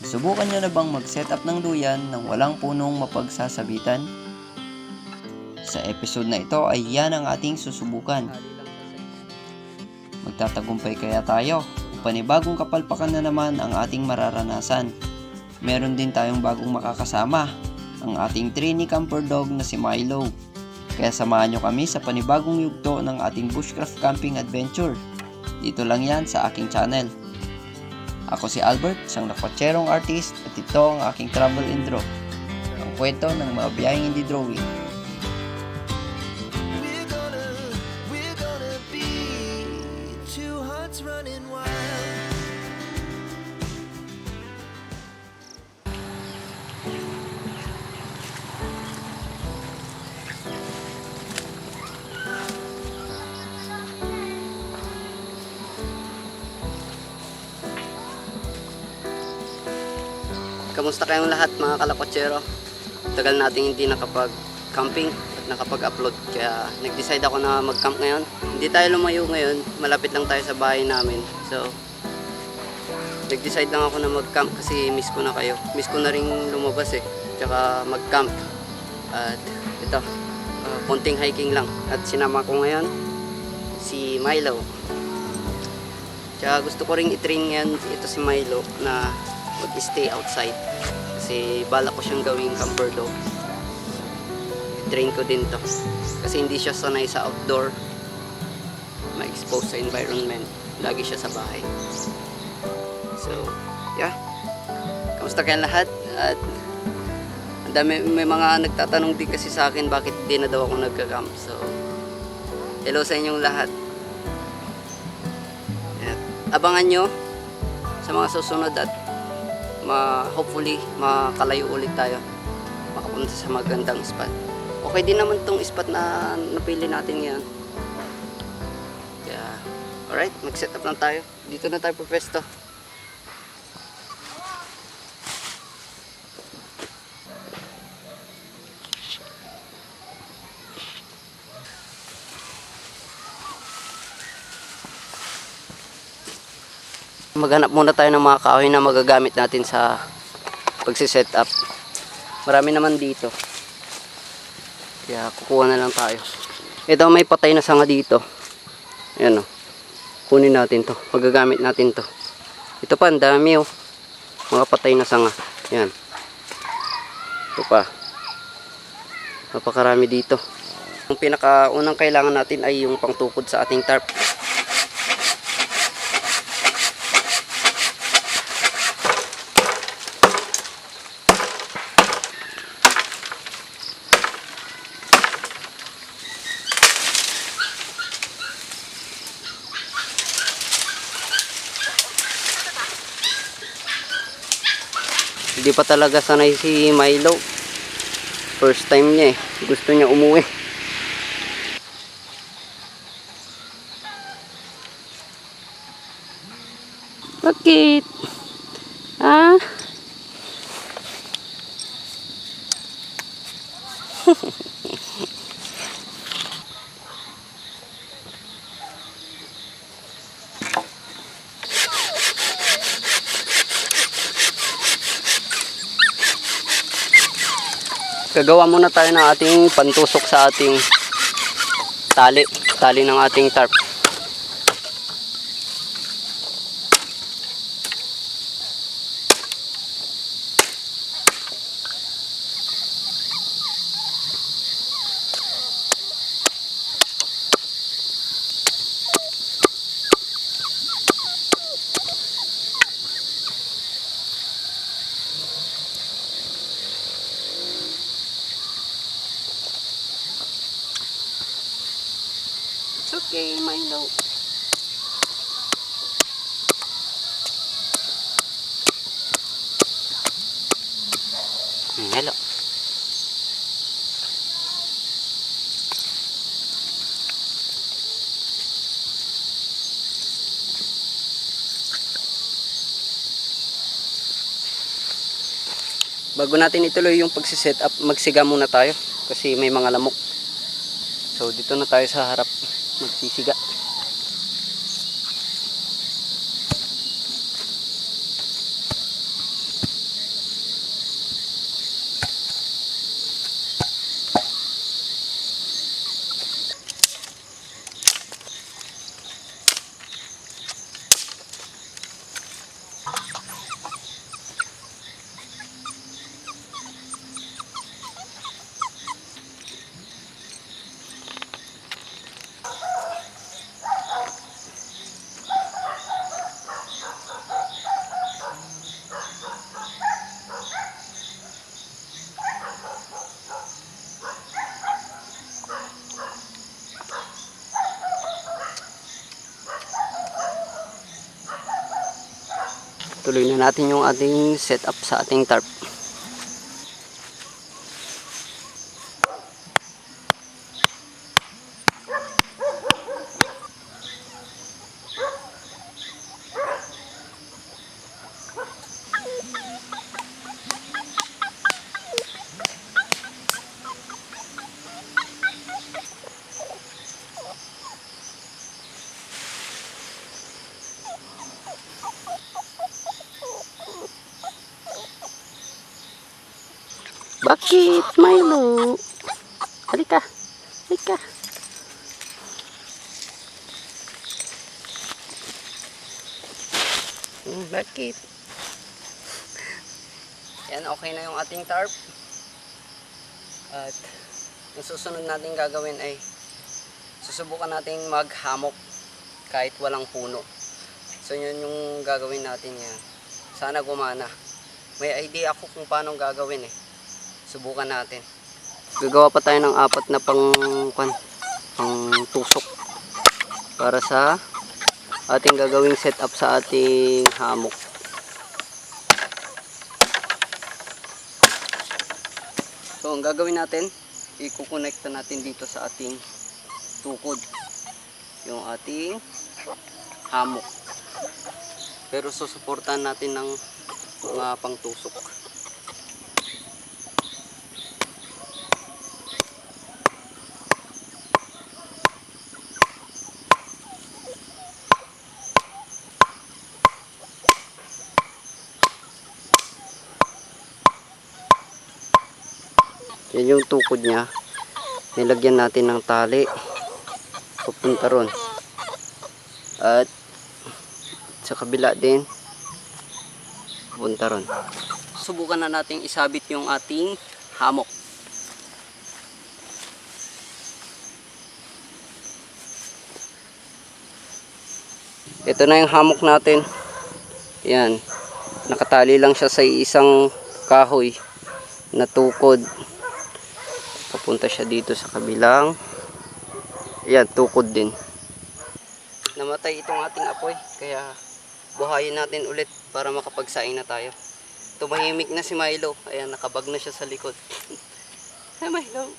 Subukan nyo na bang mag-setup ng duyan nang walang punong mapagsasabitan? Sa episode na ito ay yan ang ating susubukan. Magtatagumpay kaya tayo? Panibagong kapalpakan na naman ang ating mararanasan. Meron din tayong bagong makakasama, ang ating trainee camper dog na si Milo. Kaya samahan nyo kami sa panibagong yugto ng ating bushcraft camping adventure. Dito lang yan sa aking channel. Ako si Albert, isang nakotserong artist at ito ang aking travel intro. Ang kwento ng mga biyaheng hindi drawing. We're gonna, we're gonna be two hearts running wild. Kamusta kayong lahat mga kalakotsero? Tagal nating hindi nakapag-camping at nakapag-upload kaya nag-decide ako na mag-camp ngayon. Hindi tayo lumayo ngayon, malapit lang tayo sa bahay namin. So, nag-decide lang ako na mag-camp kasi miss ko na kayo. Miss ko na rin lumabas eh, tsaka mag-camp. At ito, uh, konting hiking lang. At sinama ko ngayon si Milo. Tsaka gusto ko ring i-train ngayon ito si Milo na mag-stay outside. Kasi bala ko siyang gawing camper dog. I-train ko din to. Kasi hindi siya sanay sa outdoor. Ma-expose sa environment. Lagi siya sa bahay. So, yeah. Kamusta kayong lahat? At ang dami, may mga nagtatanong din kasi sa akin bakit di na daw ako nagka-camp. So, hello sa inyong lahat. At abangan nyo sa mga susunod at ma hopefully makalayo ulit tayo. Makapunta sa magandang spot. Okay din naman tong spot na napili natin ngayon. Kaya alright mag set up lang tayo. Dito na tayo pwesto maghanap muna tayo ng mga kahoy na magagamit natin sa pagsiset up. Marami naman dito. Kaya kukuha na lang tayo. Ito may patay na sanga dito. Ayan o. Kunin natin to. Magagamit natin to. Ito pa, ang dami o. Mga patay na sanga. Ayan. Ito pa. Napakarami dito. Ang pinakaunang kailangan natin ay yung pangtukod sa ating tarp. Pa talaga sanay si Milo. First time niya eh. Gusto niya umuwi. Bakit? Gagawa muna tayo ng ating pantusok sa ating tali. Tali ng ating tarp. It's okay, Milo. Hmm, hello. Bago natin ituloy yung pagsiset up, magsiga muna tayo kasi may mga lamok. So dito na tayo sa harap magsisiga. Tuloy na natin yung ating setup sa ating tarp. Bakit, Milo? Halika. Halika. Hmm, bakit? Yan, okay na yung ating tarp. At yung susunod natin gagawin ay susubukan nating maghamok kahit walang puno. So yun yung gagawin natin yan. Sana gumana. May idea ako kung paano gagawin eh. Subukan natin. Gagawa pa tayo ng apat na pang kwan, pang tusok para sa ating gagawing setup sa ating hamok. So, ang gagawin natin, ikukonekta natin dito sa ating tukod. Yung ating hamok. Pero susuportahan natin ng mga pangtusok. Yan yung tukod niya. Nilagyan natin ng tali. Pupunta ron. At sa kabila din. Pupunta ron. Subukan na nating isabit yung ating hamok. Ito na yung hamok natin. Yan. Nakatali lang siya sa isang kahoy na tukod papunta siya dito sa kabilang. Yan tukod din. Namatay itong ating apoy kaya buhayin natin ulit para makapagsaing na tayo. Tumahimik na si Milo. Ayan nakabag na siya sa likod. Hey Milo.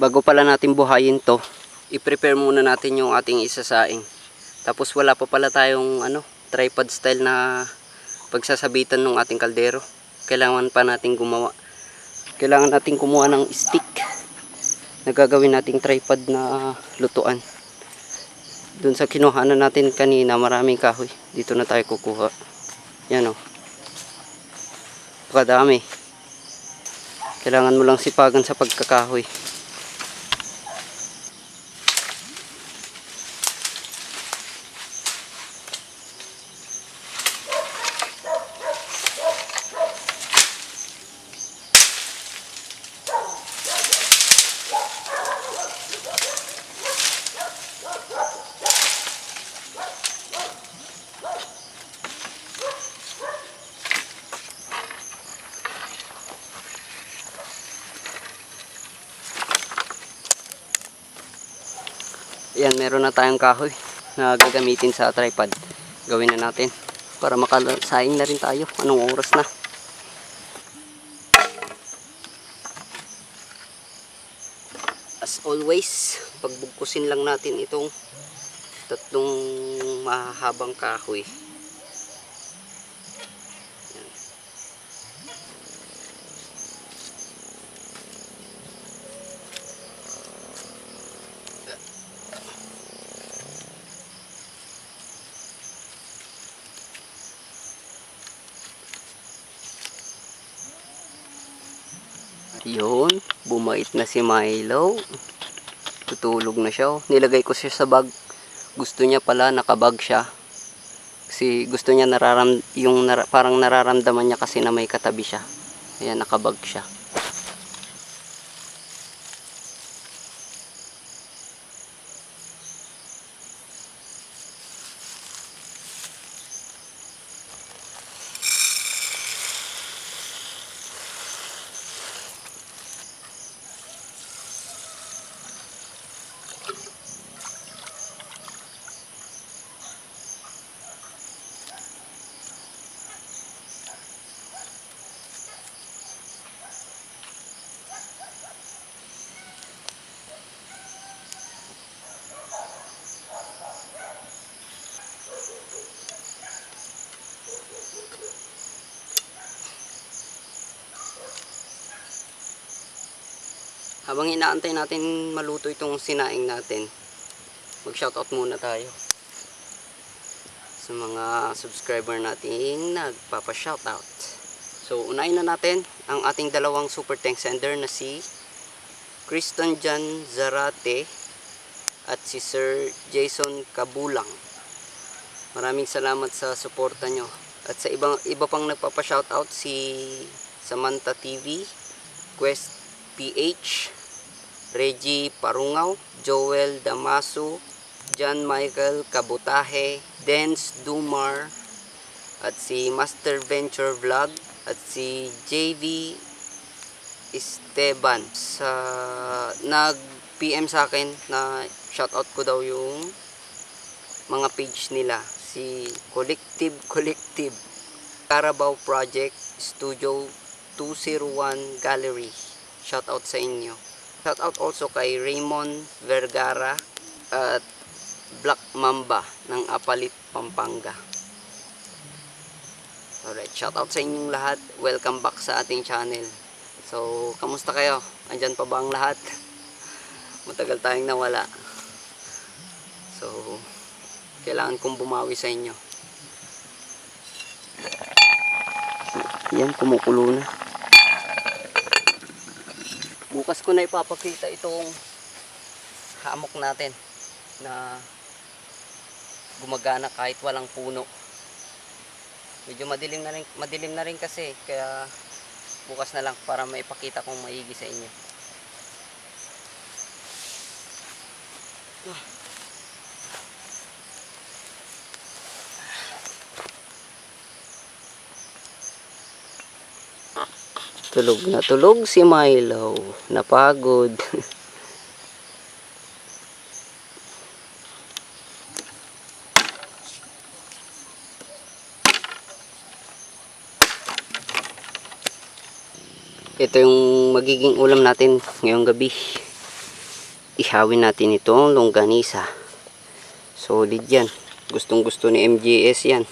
Bago pala natin buhayin to i-prepare muna natin yung ating isasaing. Tapos wala pa pala tayong ano tripod style na pagsasabitan ng ating kaldero. Kailangan pa nating gumawa. Kailangan nating kumuha ng stick na gagawin nating tripod na lutuan. Dun sa kinuhanan natin kanina maraming kahoy. Dito na tayo kukuha. Yan o kadami kailangan mo lang sipagan sa pagkakahoy Yan, meron na tayong kahoy na gagamitin sa tripod. Gawin na natin para makasaing na rin tayo. Anong oras na? As always, pagbugkusin lang natin itong tatlong mahahabang kahoy. Yan. Yun, bumait na si Milo. Tutulog na siya. oh. Nilagay ko siya sa bag. Gusto niya pala nakabag siya. Kasi gusto niya nararam yung nara- parang nararamdaman niya kasi na may katabi siya. Kaya nakabag siya. Habang inaantay natin maluto itong sinaing natin, mag-shoutout muna tayo sa mga subscriber nating nagpapa-shoutout. So, unahin na natin ang ating dalawang super tank sender na si Kriston Jan Zarate at si Sir Jason Kabulang. Maraming salamat sa suporta nyo. At sa ibang iba pang nagpapa-shoutout si Samantha TV, Quest PH, Reggie Parungaw, Joel Damaso, John Michael Kabutahe, Dance Dumar, at si Master Venture Vlog, at si JV Esteban. Sa nag PM sa akin na shoutout ko daw yung mga page nila. Si Collective Collective Carabao Project Studio 201 Gallery. Shoutout sa inyo shoutout also kay Raymond Vergara at Black Mamba ng Apalit Pampanga Alright, shoutout sa inyong lahat. Welcome back sa ating channel. So, kamusta kayo? Andyan pa ba ang lahat? Matagal tayong nawala. So, kailangan kong bumawi sa inyo. Yan, kumukulo na. Bukas ko na ipapakita itong hamok natin na gumagana kahit walang puno. Medyo madilim na rin, madilim na rin kasi kaya bukas na lang para maipakita kong maigi sa inyo. Tulog na tulog si Milo. Napagod. Ito yung magiging ulam natin ngayong gabi. Ihawin natin itong longganisa. Solid yan. Gustong gusto ni MGS yan.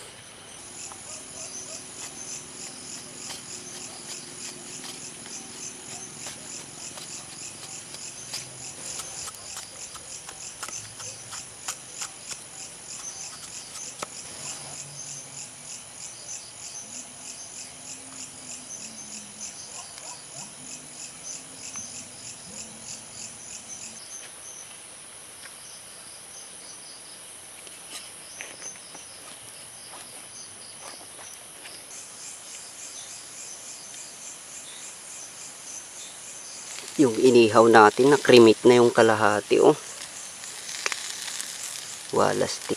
Yung inihaw natin, nakrimit na yung kalahati, oh. Wala stick.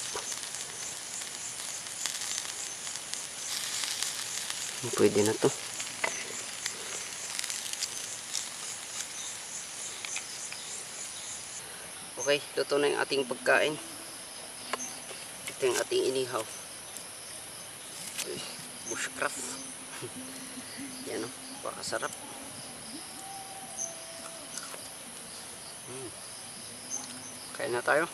Pwede na to. Okay, luto na yung ating pagkain. Ito yung ating inihaw. Bushcraft. Yan, oh. Pakasarap. Na tayo.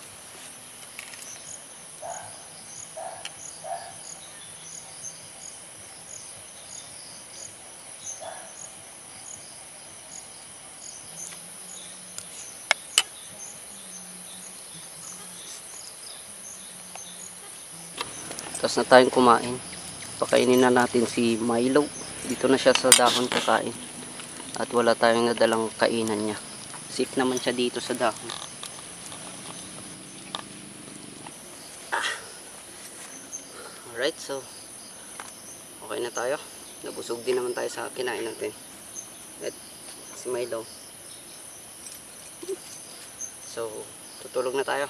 Tapos na tayong kumain. Pakainin na natin si Milo. Dito na siya sa dahon kakain. At wala tayong nadalang kainan niya. Safe naman siya dito sa dahon. Alright, so okay na tayo. Nabusog din naman tayo sa kinain natin. At si Milo. So, tutulog na tayo.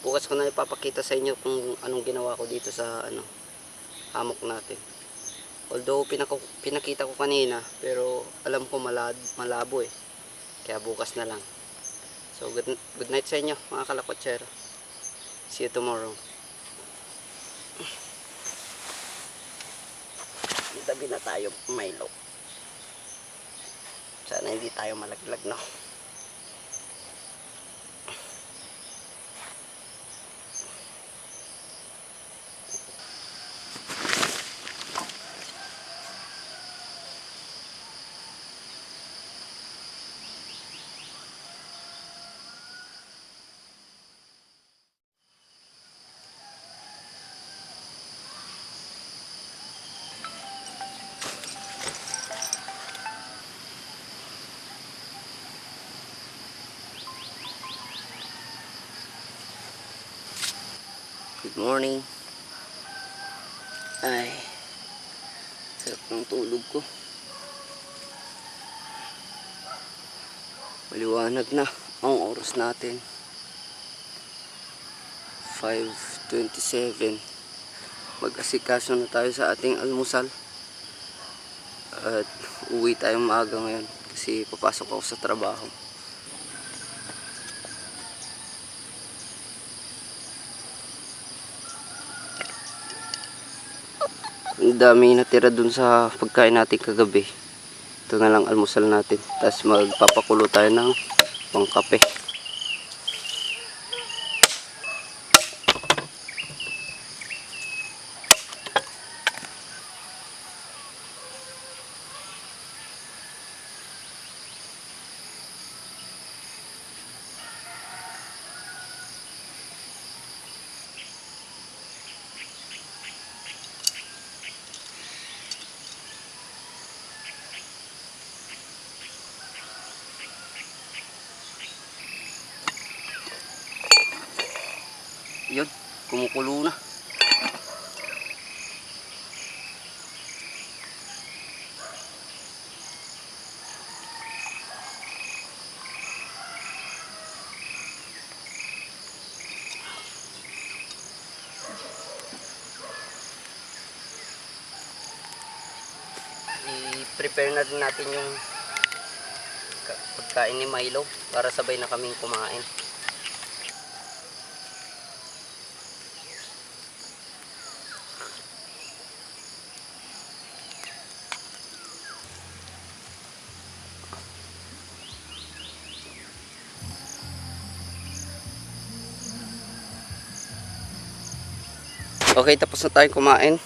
Bukas ko na ipapakita sa inyo kung anong ginawa ko dito sa ano hamok natin. Although pinako, pinakita ko kanina, pero alam ko malad, malabo eh. Kaya bukas na lang. So, good, good night sa inyo, mga kalakotsero. See you tomorrow. Tabi na tayo, Milo. Sana hindi tayo malaglag, no? Morning. Ay, sarap ng tulog ko. Maliwanag na ang oras natin. 5.27 Mag-asikaso na tayo sa ating almusal. At uwi tayong maaga ngayon kasi papasok ako sa trabaho. Ang dami natira dun sa pagkain natin kagabi. Ito na lang almusal natin. Tapos magpapakulo tayo ng pangkape. Yun, kumukulo na. I-prepare na din natin yung ka- pagkain ni Milo para sabay na kaming kumain. Okay, tapos na tayong kumain.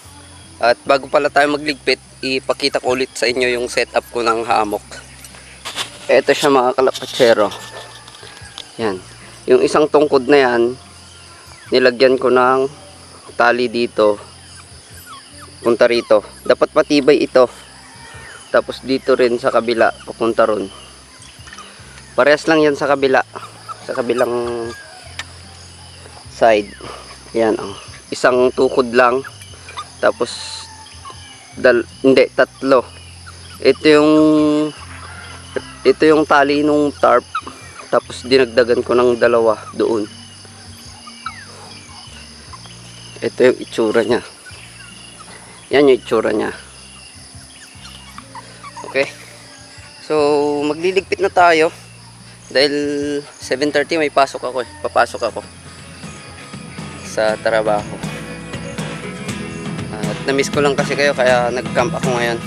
At bago pala tayo magligpit, ipakita ko ulit sa inyo yung setup ko ng hammock. Ito siya mga kalapatsero. Yan. Yung isang tungkod na yan, nilagyan ko ng tali dito. Punta rito. Dapat matibay ito. Tapos dito rin sa kabila, papunta ron. Parehas lang yan sa kabila. Sa kabilang side. Yan oh. Isang tukod lang. Tapos dal hindi tatlo. Ito yung ito yung tali nung tarp. Tapos dinagdagan ko ng dalawa doon. Ito yung itsura niya. Yan yung itsura niya. Okay. So, magliligpit na tayo. Dahil 7.30 may pasok ako eh. Papasok ako sa trabaho. At na-miss ko lang kasi kayo kaya nag-camp ako ngayon.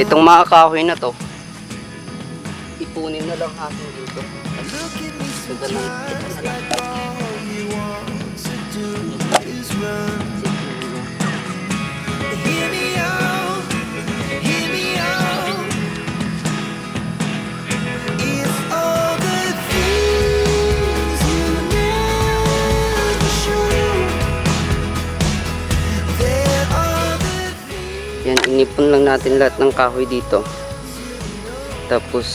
Itong mga kahoy na to, ipunin na lang natin dito. Ganda ng sometimes like all inipon lang natin lahat ng kahoy dito. Tapos,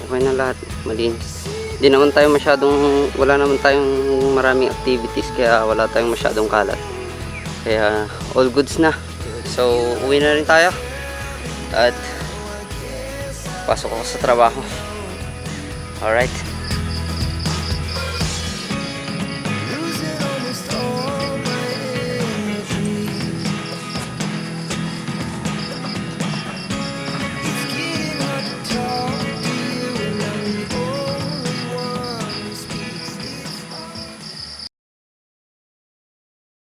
okay na lahat. Malinis. Hindi naman tayo masyadong, wala naman tayong maraming activities kaya wala tayong masyadong kalat. Kaya, all goods na. So, uwi na rin tayo. At, pasok ako sa trabaho. Alright.